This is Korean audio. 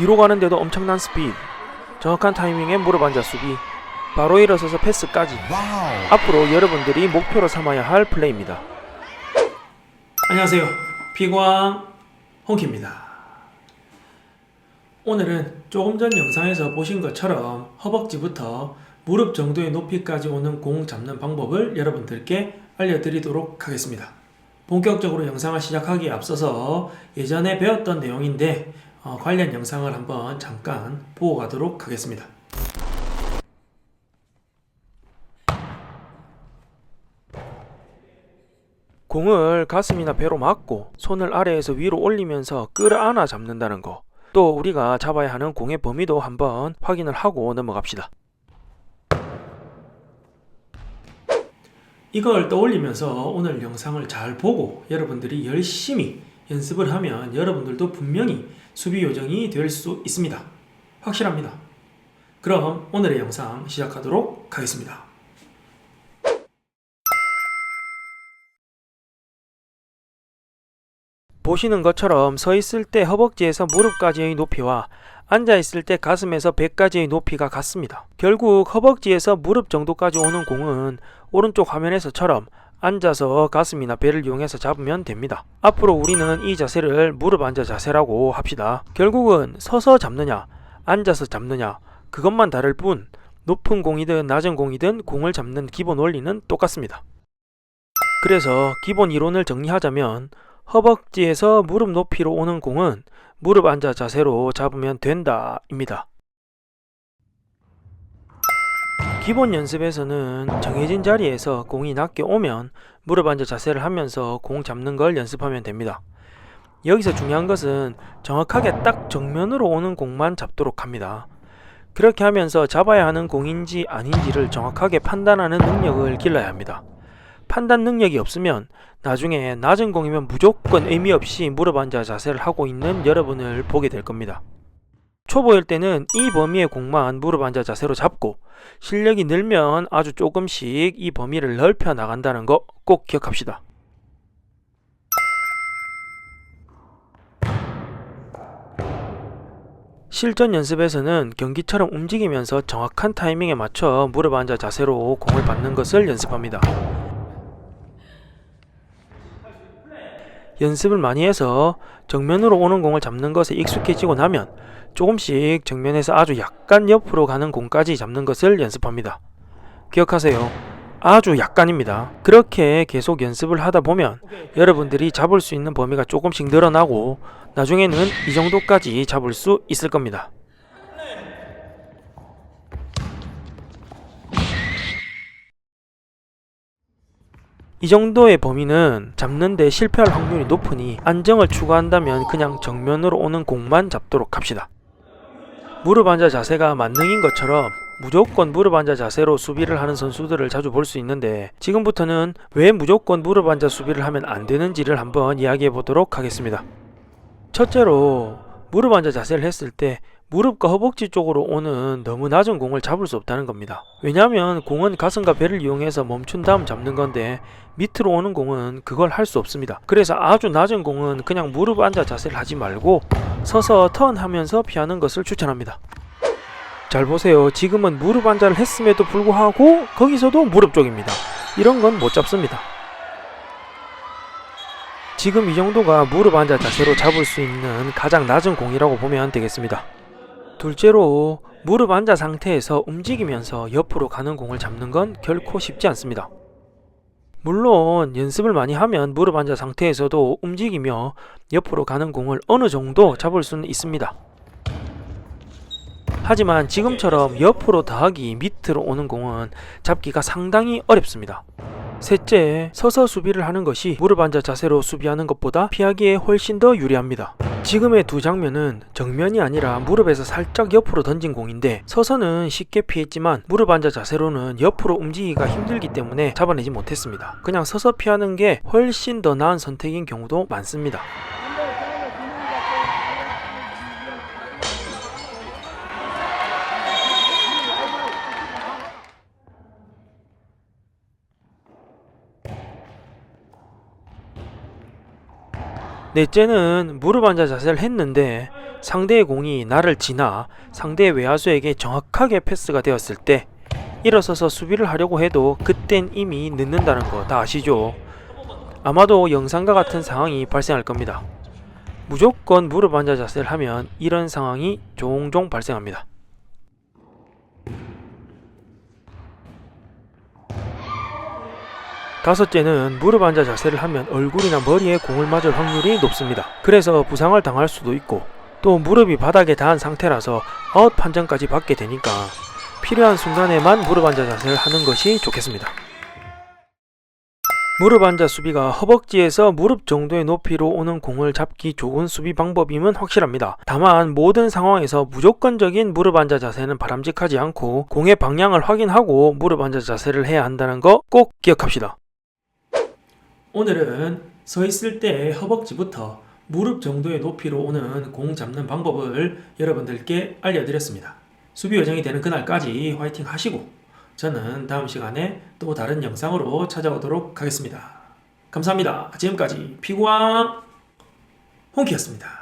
뒤로 가는데도 엄청난 스피드, 정확한 타이밍에 무릎 앉아 수비, 바로 일어서서 패스까지 앞으로 여러분들이 목표로 삼아야 할 플레이입니다. 안녕하세요. 피광 홍키입니다. 오늘은 조금 전 영상에서 보신 것처럼 허벅지부터 무릎 정도의 높이까지 오는 공 잡는 방법을 여러분들께 알려드리도록 하겠습니다. 본격적으로 영상을 시작하기에 앞서서 예전에 배웠던 내용인데 어, 관련 영상을 한번 잠깐 보고 가도록 하겠습니다. 공을 가슴이나 배로 맞고 손을 아래에서 위로 올리면서 끌어안아 잡는다는 거. 또 우리가 잡아야 하는 공의 범위도 한번 확인을 하고 넘어갑시다. 이걸 떠올리면서 오늘 영상을 잘 보고 여러분들이 열심히 연습을 하면 여러분들도 분명히 수비 요정이 될 수 있습니다. 확실합니다. 그럼 오늘의 영상 시작하도록 하겠습니다. 보시는 것처럼 서 있을 때 허벅지에서 무릎까지의 높이와 앉아 있을 때 가슴에서 배까지의 높이가 같습니다. 결국 허벅지에서 무릎 정도까지 오는 공은 오른쪽 화면에서처럼 앉아서 가슴이나 배를 이용해서 잡으면 됩니다. 앞으로 우리는 이 자세를 무릎 앉아 자세라고 합시다. 결국은 서서 잡느냐, 앉아서 잡느냐, 그것만 다를 뿐 높은 공이든 낮은 공이든 공을 잡는 기본 원리는 똑같습니다. 그래서 기본 이론을 정리하자면 허벅지에서 무릎 높이로 오는 공은 무릎 앉아 자세로 잡으면 된다 입니다. 기본 연습에서는 정해진 자리에서 공이 낮게 오면 무릎 앉아 자세를 하면서 공 잡는 걸 연습하면 됩니다. 여기서 중요한 것은 정확하게 딱 정면으로 오는 공만 잡도록 합니다. 그렇게 하면서 잡아야 하는 공인지 아닌지를 정확하게 판단하는 능력을 길러야 합니다. 판단 능력이 없으면 나중에 낮은 공이면 무조건 의미 없이 무릎 앉아 자세를 하고 있는 여러분을 보게 될 겁니다. 초보일 때는 이 범위의 공만 무릎 앉아 자세로 잡고 실력이 늘면 아주 조금씩 이 범위를 넓혀 나간다는 거 꼭 기억합시다. 실전 연습에서는 경기처럼 움직이면서 정확한 타이밍에 맞춰 무릎 앉아 자세로 공을 받는 것을 연습합니다. 연습을 많이 해서 정면으로 오는 공을 잡는 것에 익숙해지고 나면 조금씩 정면에서 아주 약간 옆으로 가는 공까지 잡는 것을 연습합니다. 기억하세요. 아주 약간입니다. 그렇게 계속 연습을 하다 보면 여러분들이 잡을 수 있는 범위가 조금씩 늘어나고 나중에는 이 정도까지 잡을 수 있을 겁니다. 이 정도의 범위는 잡는데 실패할 확률이 높으니 안정을 추구한다면 그냥 정면으로 오는 공만 잡도록 합시다. 무릎 앉아 자세가 만능인 것처럼 무조건 무릎 앉아 자세로 수비를 하는 선수들을 자주 볼 수 있는데 지금부터는 왜 무조건 무릎 앉아 수비를 하면 안 되는지를 한번 이야기해 보도록 하겠습니다. 첫째로 무릎 앉아 자세를 했을 때 무릎과 허벅지 쪽으로 오는 너무 낮은 공을 잡을 수 없다는 겁니다. 왜냐하면 공은 가슴과 배를 이용해서 멈춘 다음 잡는 건데 밑으로 오는 공은 그걸 할 수 없습니다. 그래서 아주 낮은 공은 그냥 무릎 앉아 자세를 하지 말고 서서 턴하면서 피하는 것을 추천합니다. 잘 보세요. 지금은 무릎 앉아를 했음에도 불구하고 거기서도 무릎 쪽입니다. 이런 건 못 잡습니다. 지금 이 정도가 무릎 앉아 자세로 잡을 수 있는 가장 낮은 공이라고 보면 되겠습니다. 둘째로 무릎 앉아 상태에서 움직이면서 옆으로 가는 공을 잡는 건 결코 쉽지 않습니다. 물론 연습을 많이 하면 무릎 앉아 상태에서도 움직이며 옆으로 가는 공을 어느 정도 잡을 수는 있습니다. 하지만 지금처럼 옆으로 더하기 밑으로 오는 공은 잡기가 상당히 어렵습니다. 셋째, 서서 수비를 하는 것이 무릎 앉아 자세로 수비하는 것보다 피하기에 훨씬 더 유리합니다. 지금의 두 장면은 정면이 아니라 무릎에서 살짝 옆으로 던진 공인데 서서는 쉽게 피했지만 무릎 앉아 자세로는 옆으로 움직이기가 힘들기 때문에 잡아내지 못했습니다. 그냥 서서 피하는 게 훨씬 더 나은 선택인 경우도 많습니다. 넷째는 무릎 앉아 자세를 했는데 상대의 공이 나를 지나 상대의 외야수에게 정확하게 패스가 되었을 때 일어서서 수비를 하려고 해도 그땐 이미 늦는다는 거 다 아시죠? 아마도 영상과 같은 상황이 발생할 겁니다. 무조건 무릎 앉아 자세를 하면 이런 상황이 종종 발생합니다. 다섯째는 무릎 앉아 자세를 하면 얼굴이나 머리에 공을 맞을 확률이 높습니다. 그래서 부상을 당할 수도 있고 또 무릎이 바닥에 닿은 상태라서 아웃 판정까지 받게 되니까 필요한 순간에만 무릎 앉아 자세를 하는 것이 좋겠습니다. 무릎 앉아 수비가 허벅지에서 무릎 정도의 높이로 오는 공을 잡기 좋은 수비 방법임은 확실합니다. 다만 모든 상황에서 무조건적인 무릎 앉아 자세는 바람직하지 않고 공의 방향을 확인하고 무릎 앉아 자세를 해야 한다는 거 꼭 기억합시다. 오늘은 서 있을 때 허벅지부터 무릎 정도의 높이로 오는 공 잡는 방법을 여러분들께 알려드렸습니다. 수비 요정이 되는 그날까지 화이팅 하시고 저는 다음 시간에 또 다른 영상으로 찾아오도록 하겠습니다. 감사합니다. 지금까지 피구왕 홍키였습니다.